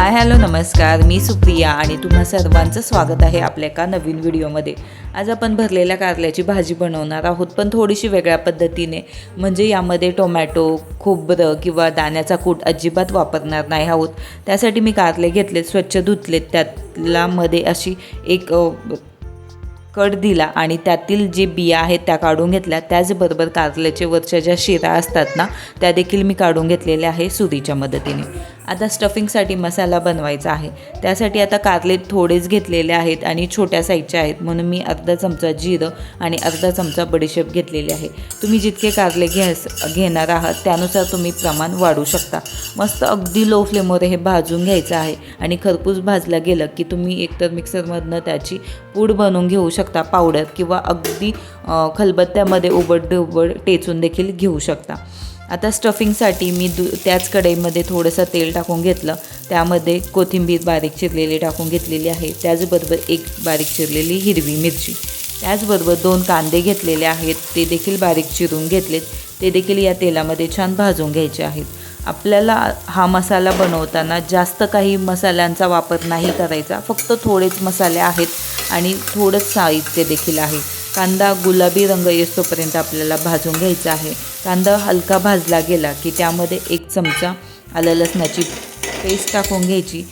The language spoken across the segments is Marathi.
हाय हॅलो नमस्कार. मी सुप्रिया आणि तुम्हा सर्वांचं स्वागत आहे आपल्या एका नवीन व्हिडिओमध्ये. आज आपण भरलेल्या कारल्याची भाजी बनवणार आहोत पण थोडीशी वेगळ्या पद्धतीने. म्हणजे यामध्ये टोमॅटो खोबरं किंवा दाण्याचा कूट अजिबात वापरणार नाही आहोत. त्यासाठी मी कारले घेतलेत स्वच्छ धुतलेत. त्यातला मध्ये अशी एक कट दिला आणि त्यातील जे बिया आहेत त्या काढून घेतल्या. त्याचबरोबर कारल्याचे वरच्या ज्या शिरा असतात ना त्या देखील मी काढून घेतलेल्या आहे सुरीच्या मदतीने. आता स्टफिंगसाठी मसाला बनवायचा आहे. त्यासाठी आता कारले थोडेच घेतलेले आहेत आणि छोट्या साईजचे आहेत. म्हणून मी अर्धा चमचा जिरं आणि अर्धा चमचा बडीशेप घेतलेले आहे. तुम्ही जितके कारले घ्यास घेणार आहात त्यानुसार तुम्ही प्रमाण वाढू शकता. मस्त अगदी लो फ्लेमवर हे भाजून घ्यायचं आहे. आणि खरपूस भाजलं गेलं की तुम्ही एकतर मिक्सरमधनं त्याची पूड बनवून घेऊ शकता शकता पावडर किंवा अगदी खलबत्त्यामध्ये उबड उबड टेचून देखील घेऊ शकता. आता स्टफिंगसाठी मी दु त्याच कढईमध्ये थोडंसं तेल टाकून घेतलं. त्यामध्ये कोथिंबीर बारीक चिरलेली टाकून घेतलेली आहे. त्याचबरोबर एक बारीक चिरलेली हिरवी मिरची. त्याचबरोबर दोन कांदे घेतलेले आहेत. ते देखील बारीक चिरून घेतलेत. ते देखील या तेलामध्ये छान भाजून घ्यायचे आहेत. आपल्याला हा मसाला बनवताना जास्त काही मसाल्यांचा वापर नाही करायचा. फक्त थोडेच मसाले आहेत. आणि थोडंच साहित्य देखील आहे. कांदा गुलाबी रंग येतोपर्यंत आपल्याला भाजून घ्यायचा आहे. कांदा हलका भाजला गेला की त्यामध्ये एक चमचा आलं लसणाची पेस्ट टाकून घ्यायची.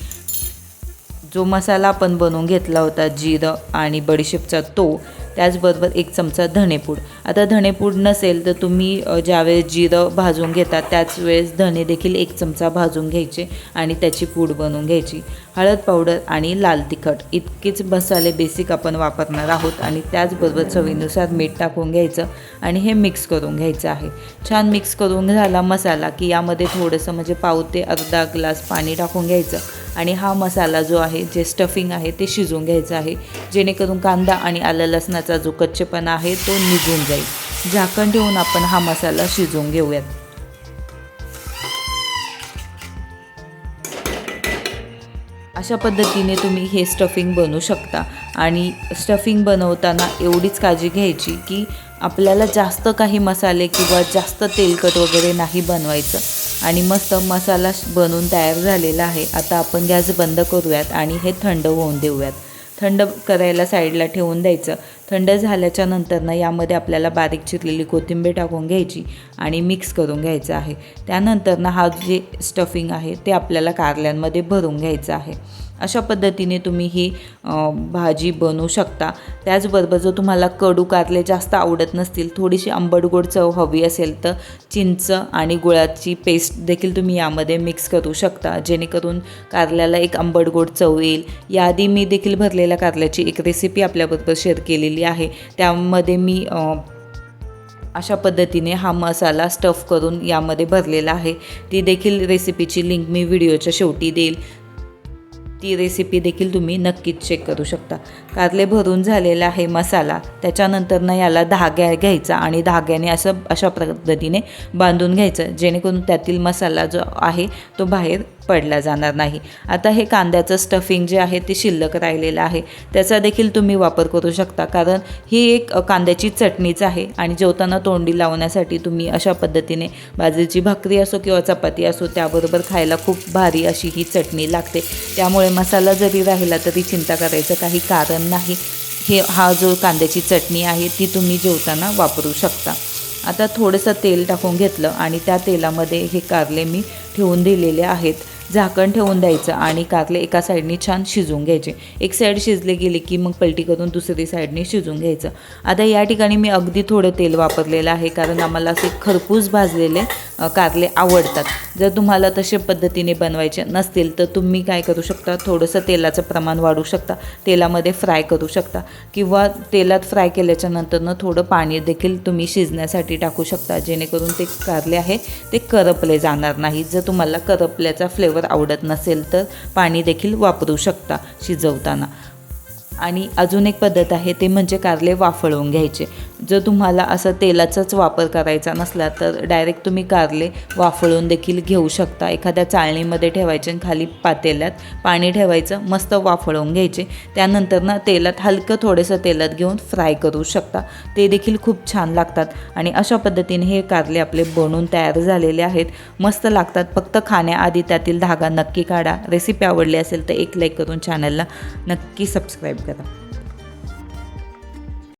जो मसाला आपण बनवून घेतला होता जिरं आणि बडीशेपचा तो त्याचबरोबर एक चमचा धणेपूड आता धणेपूड नसेल तर तुम्ही ज्यावेळेस जिरं भाजून घेता त्याच वेळेस धणे देखील एक चमचा भाजून घ्यायचे आणि त्याची पूड बनवून घ्यायची. हळद पावडर आणि लाल तिखट इतकेच मसाले बेसिक आपण वापरणार आहोत आणि त्याचबरोबर चवीनुसार मीठ टाकून घ्यायचं आणि हे मिक्स करून घ्यायचं आहे. छान मिक्स करून झाला मसाला की यामध्ये थोडंसं म्हणजे पाव ते अर्धा ग्लास पाणी टाकून घ्यायचं आणि हा मसाला जो आहे जे स्टफिंग आहे ते शिजवून घ्यायचं आहे. जेणेकरून कांदा आणि आलं लसणाचा जो कच्चेपणा आहे तो निघून जाईल. झाकण ठेवून आपण हा मसाला शिजवून घेऊयात. अशा पद्धतीने तुम्ही हे स्टफिंग बनवू शकता. आणि स्टफिंग बनवताना एवढीच काळजी घ्यायची की आपल्याला जास्त काही मसाले किंवा जास्त तेलकट वगैरे नाही बनवायचं. आणि मस्त मसाला बनवून तयार झालेला आहे. आता आपण गॅस बंद करूयात आणि हे थंड होऊन देऊयात. थंड करायला साईडला ठेवून द्यायचं. थंड झाल्याच्या नंतरनं यामध्ये आपल्याला बारीक चिरलेली कोथिंबीर टाकून घ्यायची आणि मिक्स करून घ्यायचं आहे. त्यानंतरनं हा जे स्टफिंग आहे ते आपल्याला कारल्यांमध्ये भरून घ्यायचं आहे. अशा पद्धतीने तुम्ही ही भाजी बनवू शकता. त्याचबरोबर जर तुम्हाला कडू कारले जास्त आवडत नसतील थोडीशी आंबट गोड चव हवी असेल तर चिंच आणि गुळाची पेस्ट देखील तुम्ही यामध्ये मिक्स करू शकता. जेणेकरून कारल्याला एक आंबट गोड चव येईल. याआधी मी देखील भरलेल्या कारल्याची एक रेसिपी आपल्याबरोबर शेअर केलेली आहे. त्यामध्ये मी अशा पद्धतीने हा मसाला स्टफ करून यामध्ये भरलेला आहे. ती देखील रेसिपीची लिंक मी व्हिडिओच्या शेवटी देईल. ती रेसिपी देखील तुम्ही नक्कीच चेक करू शकता. कारले भरून झालेला आहे मसाला. त्याच्यानंतरनं याला धाग्या घ्यायचा आणि धाग्याने असं अशा पद्धतीने बांधून घ्यायचं. जेणेकरून त्यातील मसाला जो आहे तो बाहेर पडला जाणार नाही. आता हे कांद्याचं स्टफिंग जे आहे ते शिल्लक राहिलेलं आहे. त्याचा देखील तुम्ही वापर करू शकता. कारण ही एक कांद्याची चटणीच आहे आणि जेवताना तोंडी लावण्यासाठी तुम्ही अशा पद्धतीने बाजरीची भाकरी असो किंवा चपाती असो त्याबरोबर खायला खूप भारी अशी ही चटणी लागते. त्यामुळे मसाला जरी राहिला तरी चिंता करायचं काही कारण नाही. हे हा जो कांद्याची चटणी आहे ती तुम्ही जेवताना वापरू शकता. आता थोडंसं तेल टाकून घेतलं आणि त्या तेलामध्ये हे कारले मी ठेवून दिलेले आहेत. झाकण ठेवून द्यायचं आणि कारले एका साईडने छान शिजवून घ्यायचे. एक साईड शिजले गेले की मग पलटी करून दुसरी साईडने शिजवून घ्यायचं. आता या ठिकाणी मी अगदी थोडं तेल वापरलेलं आहे कारण आम्हाला असे खरपूस भाजलेले कारले आवडतात. जर तुम्हाला तसे पद्धतीने बनवायचे नसतील तर तुम्ही काय करू शकता? थोडंसं तेलाचं प्रमाण वाढू शकता. तेलामध्ये फ्राय करू शकता. किंवा तेलात फ्राय केल्याच्या नंतरनं थोडं पाणी देखील तुम्ही शिजण्यासाठी टाकू शकता. जेणेकरून ते कारले आहे ते करपले जाणार नाही. जर तुम्हाला करपल्याचा फ्लेवर आवडत नसेल तर पाणी देखील वापरू शकता शिजवताना. आणि अजून एक पद्धत आहे ते म्हणजे कारले वाफळवून घ्यायचे. जर तुम्हाला असं तेलाचाच वापर करायचा नसला तर डायरेक्ट तुम्ही कारले वाफळून देखील घेऊ शकता. एखाद्या चाळणीमध्ये ठेवायचे आणि खाली पातेल्यात पाणी ठेवायचं मस्त वाफळवून घ्यायचे. त्यानंतर ना तेलात हलकं थोडंसं तेलात घेऊन फ्राय करू शकता. ते देखील खूप छान लागतात आणि अशा पद्धतीने हे कारले आपले बनून तयार झालेले आहेत. मस्त लागतात. फक्त खाण्याआधी त्यातील धागा नक्की काढा. रेसिपी आवडली असेल तर एक लाईक करून चॅनलला नक्की सबस्क्राईब करा.